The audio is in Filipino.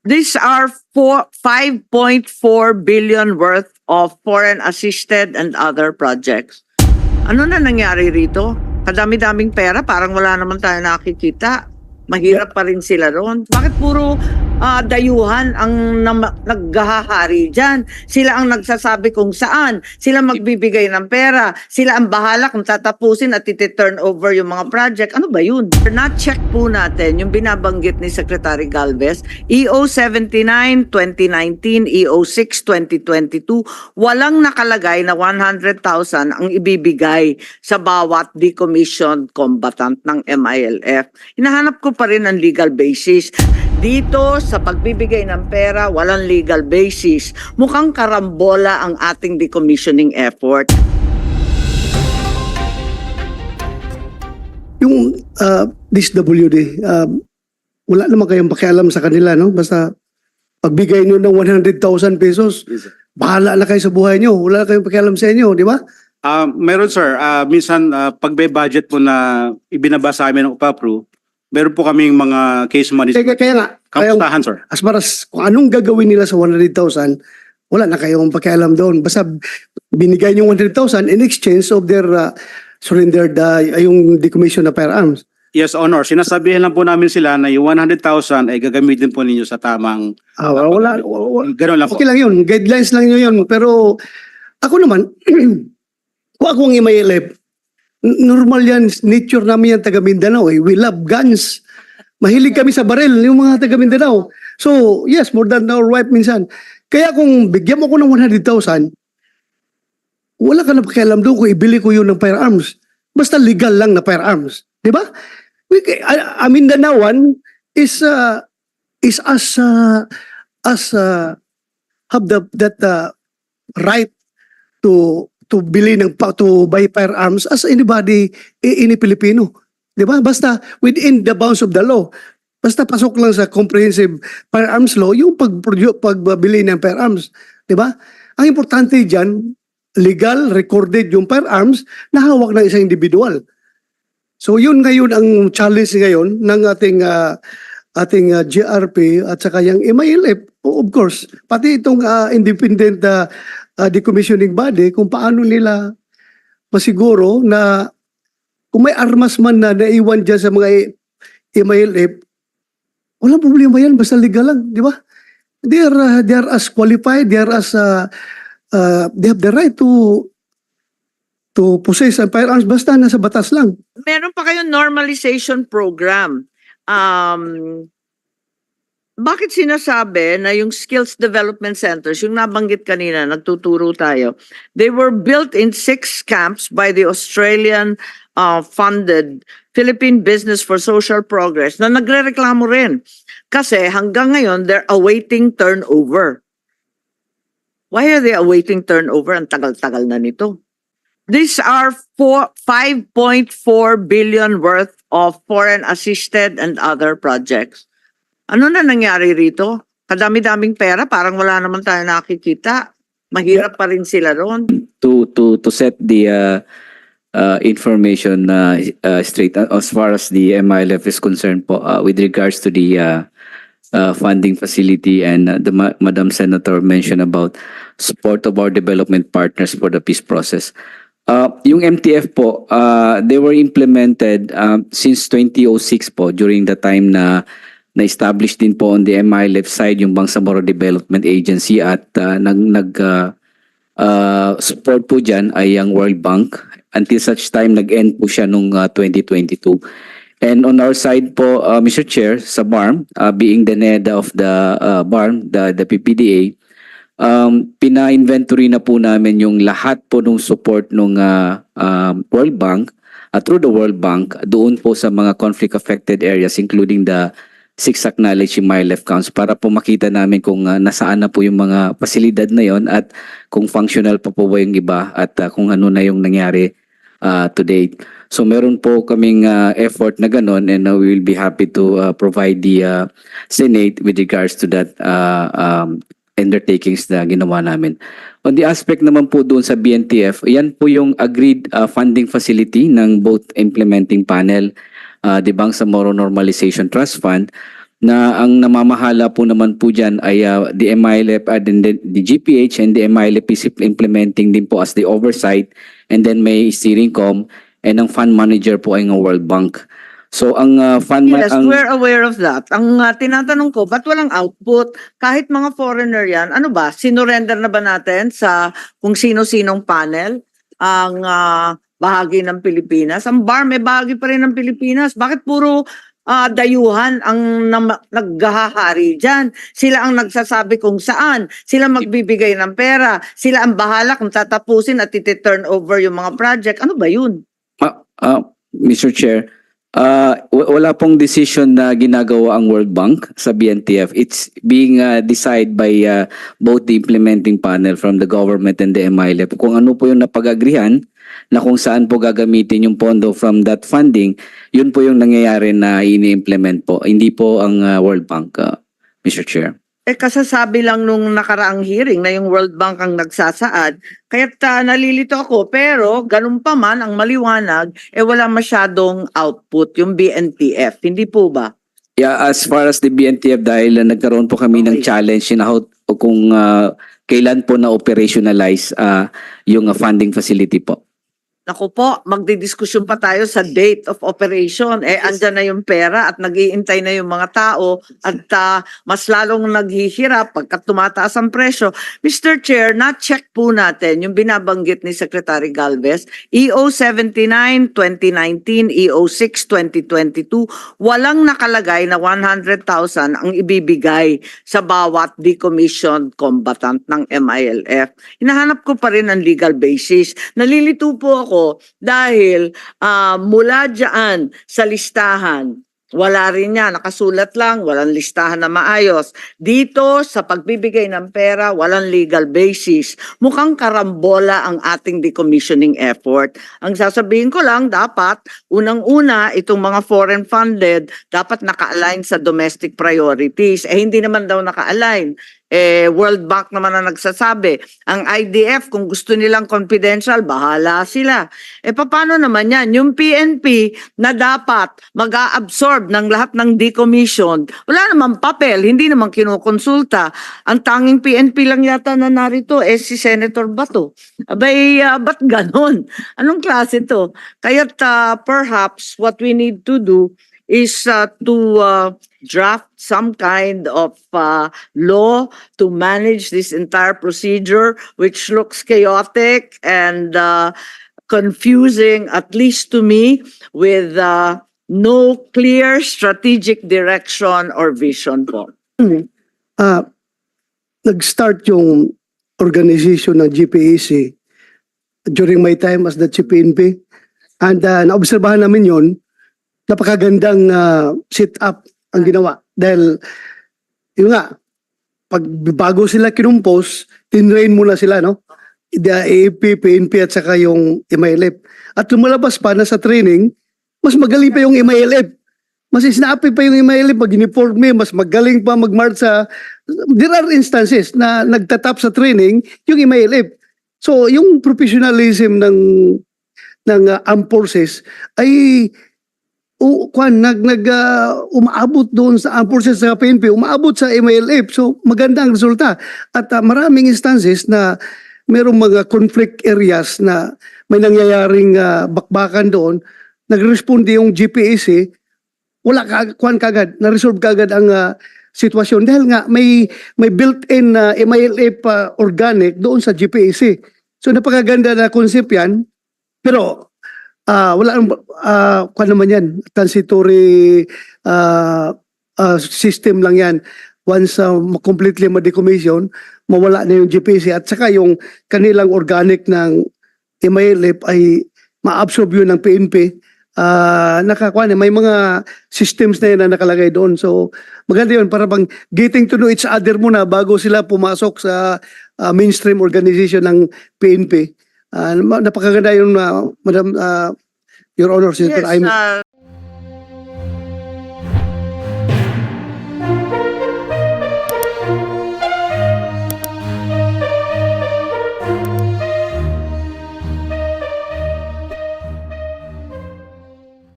These are four, 5.4 billion worth of foreign assisted and other projects. Ano na nangyari rito? Kadami-daming pera, parang wala naman tayo nakikita. Mahirap pa rin sila roon. Bakit puro ah, dayuhan ang nam- naghahari dyan? Sila ang nagsasabi kung saan. Sila magbibigay ng pera. Sila ang bahala kung tatapusin at iti-turn over yung mga project. Ano ba yun? Na-check po natin yung binabanggit ni Secretary Galvez, EO 79 2019, EO 6 2022, walang nakalagay na 100,000 ang ibibigay sa bawat decommissioned combatant ng MILF. Hinahanap ko pa rin ang legal basis. Dito sa pagbibigay ng pera, walang legal basis. Mukhang karambola ang ating decommissioning effort. Yung uh, DSWD, um, wala naman kayong pakialam sa kanila, no? Basta pagbigay nyo ng 100,000 pesos, bahala na kayo sa buhay nyo. Wala na kayong pakialam sa inyo, di ba? Ah, meron sir, Ah, minsan ah, pag may budget po na ibinaba sa amin ng UPAPRO, meron po kaming mga case money. Kaya, kaya nga, kaya, Kamustahan sir? as far as kung anong gagawin nila sa 100,000, wala na kayong pakialam doon. Basta binigay nyo 100,000 in exchange of their uh, surrendered, uh, yung decommission na firearms. Yes, Honor. Sinasabihan lang po namin sila na yung 100,000 ay gagamitin po ninyo sa tamang... Ah, wala, wala, wala, Ganun lang po. Okay lang yun. Guidelines lang yun yun. Pero ako naman, kung ako ang n- normal yan. Nature namin yan taga Mindanao. Eh. We love guns. Mahilig kami sa baril, yung mga taga Mindanao. So, yes, more than our wife minsan. Kaya kung bigyan mo ko ng 100,000, wala ka na pakialam doon kung ibili ko yun ng firearms. Basta legal lang na firearms. Di ba? A, a Mindanaoan is, uh, is as, uh, as, uh, have the, that, uh, right to, to bili ng, to buy firearms as anybody in Filipino. Di ba? Basta within the bounds of the law. Basta pasok lang sa comprehensive firearms law yung pag pagbili ng firearms. Di ba? Ang importante diyan, legal, recorded yung firearms na hawak ng isang individual. So yun ngayon ang challenge ngayon ng ating ah, ating ah, GRP at saka yung MILF, of course, pati itong ah, independent ah, ah, decommissioning body kung paano nila masiguro na kung may armas man na naiwan dyan sa mga MILF, walang problema yan, basta legal lang, di ba? They are, ah, they are as qualified, they are as, ah, ah, they have the right to to possess ang firearms basta nasa batas lang. meron pa kayong normalization program. Um, bakit sinasabi na yung skills development centers, yung nabanggit kanina, nagtuturo tayo, they were built in six camps by the Australian uh, funded Philippine Business for Social Progress na nagre-reklamo rin. Kasi hanggang ngayon, they're awaiting turnover. Why are they awaiting turnover? Ang tagal-tagal na nito. These are four, 5.4 billion worth of foreign assisted and other projects. Ano na nangyari rito? Kadami-daming pera, parang wala naman tayo nakikita. Mahirap pa rin sila roon. to to to set the uh, uh, information uh, uh, straight uh, as far as the MILF is concerned po uh, with regards to the uh, uh, funding facility and uh, the ma- Madam Senator mentioned about support of our development partners for the peace process. Uh, yung MTF po, uh, they were implemented um, since 2006 po during the time na na-establish din po on the MILF side yung Bangsamoro Development Agency at uh, nag, nag uh, uh, support po dyan ay ang World Bank until such time nag-end po siya nung uh, 2022. And on our side po, uh, Mr. Chair, sa BARM, uh, being the NEDA of the uh, BARM, the, the PPDA, um, pina-inventory na po namin yung lahat po ng support ng uh, um, World Bank at through the World Bank doon po sa mga conflict-affected areas including the six acknowledged MILF counts para po makita namin kung uh, nasaan na po yung mga pasilidad na yon at kung functional pa po ba yung iba at uh, kung ano na yung nangyari uh, to date. So meron po kaming uh, effort na ganon and uh, we will be happy to uh, provide the uh, Senate with regards to that uh, um, undertakings na ginawa namin. On the aspect naman po doon sa BNTF, yan po yung agreed uh, funding facility ng both implementing panel, uh, the Bangsamoro Normalization Trust Fund, na ang namamahala po naman po dyan ay uh, the MILF and then the, the GPH and the MILF is implementing din po as the oversight and then may steering com and ang fund manager po ay ng World Bank. So ang uh, fund Yes, ang we're aware of that. Ang uh, tinatanong ko, ba't walang output? Kahit mga foreigner yan, ano ba, sinurrender na ba natin sa kung sino-sinong panel ang ah, bahagi ng Pilipinas? Ang bar may bahagi pa rin ng Pilipinas. Bakit puro ah, dayuhan ang naghahari dyan? Sila ang nagsasabi kung saan. Sila magbibigay ng pera. Sila ang bahala kung tatapusin at iti-turn over yung mga project. Ano ba yun? Uh, Mr. Chair, uh, wala pong decision na ginagawa ang World Bank sa BNTF. It's being uh, decided by uh, both the implementing panel from the government and the MILF. Kung ano po yung napag-agrihan na kung saan po gagamitin yung pondo from that funding, yun po yung nangyayari na ini-implement po. Hindi po ang uh, World Bank, uh, Mr. Chair. Eh kasasabi lang nung nakaraang hearing na yung World Bank ang nagsasaad. Kaya't ah, nalilito ako pero ganun pa man ang maliwanag eh wala masyadong output yung BNTF. Hindi po ba? Yeah, as far as the BNTF dahil uh, nagkaroon po kami ng Okay. challenge in how kung uh, kailan po na operationalize uh, yung uh, funding facility po. Naku po, magdidiskusyon pa tayo sa date of operation. Eh, andyan na yung pera at nagiintay na yung mga tao at ah, mas lalong naghihirap pagkat tumataas ang presyo. Mr. Chair, na-check po natin yung binabanggit ni Secretary Galvez, EO 79, 2019, EO 6, 2022, walang nakalagay na 100,000 ang ibibigay sa bawat decommissioned combatant ng MILF. Hinahanap ko pa rin ang legal basis. Nalilito po ako dahil ah, mula dyan sa listahan, wala rin yan, nakasulat lang, walang listahan na maayos. Dito sa pagbibigay ng pera, walang legal basis. Mukhang karambola ang ating decommissioning effort. Ang sasabihin ko lang, dapat unang-una itong mga foreign funded dapat naka-align sa domestic priorities. Eh hindi naman daw naka-align. Eh World Bank naman ang nagsasabi. Ang IDF kung gusto nilang confidential, bahala sila. Eh paano naman yan? Yung PNP na dapat mag-a-absorb ng lahat ng decommission, wala naman papel, hindi naman kinukonsulta. Ang tanging PNP lang yata na narito eh si Senator Bato. Abay, ah, ba't ganon? Anong klase to? Kaya't ah, perhaps what we need to do is uh, to uh, draft some kind of uh, law to manage this entire procedure, which looks chaotic and uh, confusing, at least to me, with uh, no clear strategic direction or vision po. Ah, nag-start yung organization ng GPAC during my time as the chief PNP. And uh, naobserbahan namin yon napakagandang uh, sit-up ang ginawa. Dahil, yun nga, pag bago sila kinumpos, tinrain muna sila, no? The AAP, PNP at saka yung MILF. At lumalabas pa na sa training, mas magaling pa yung MILF. Mas snappy pa yung MILF pag uniforme, mas magaling pa mag-march sa... There are instances na nagtatap sa training yung MILF. So, yung professionalism ng ng uh, armed forces ay o kwan nag nag ah, umaabot doon sa armed forces sa PNP, umaabot sa MILF. So maganda ang resulta. At ah, maraming instances na merong mga conflict areas na may nangyayaring ah, bakbakan doon, nagresponde yung GPAC, wala ka kwan kagad, na-resolve kagad ang ah, sitwasyon dahil nga may may built-in na MILF ah, organic doon sa GPAC. So napakaganda na concept yan. Pero ah wala nang uh, kwan naman yan, transitory ah, ah, system lang yan. Once ah, completely ma-decommission, mawala na yung GPC at saka yung kanilang organic ng MILF ay ma-absorb yun ng PNP. Ah, nakakuan may mga systems na yun na nakalagay doon. So maganda yun para bang getting to know each other muna bago sila pumasok sa ah, mainstream organization ng PNP. Ah, napakaganda yun, ah, Madam ah, Your Honor, Senator Yes, Amy. uh,